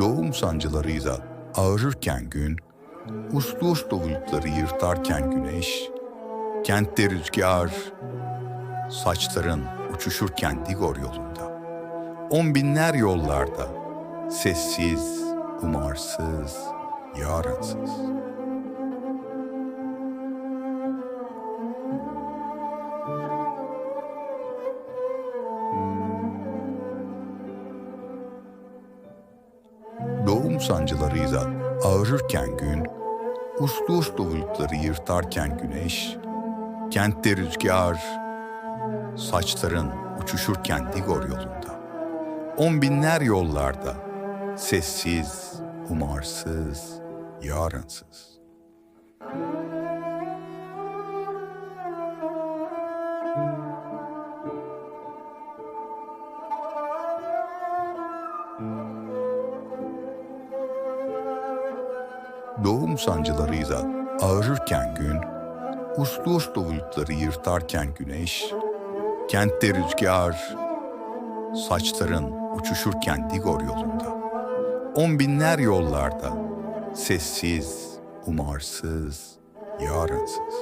Doğum sancılarıyla ağırırken gün, uslu uslu bulutları yırtarken güneş, kentte rüzgar, saçların uçuşurken Digor yolunda, on binler yollarda, sessiz, umarsız, yarınsız. Sancılarıyla ağırırken gün, uslu uslu bulutları yırtarken güneş, kentte rüzgar, saçların uçuşurken Digor yolunda, on binler yollarda, sessiz, umarsız, yarınsız. Doğum sancılarıyla ağırırken gün, uslu uslu bulutları yırtarken güneş, kentte rüzgar, saçların uçuşurken Digor yolunda, on binler yollarda, sessiz, umarsız, yarınsız.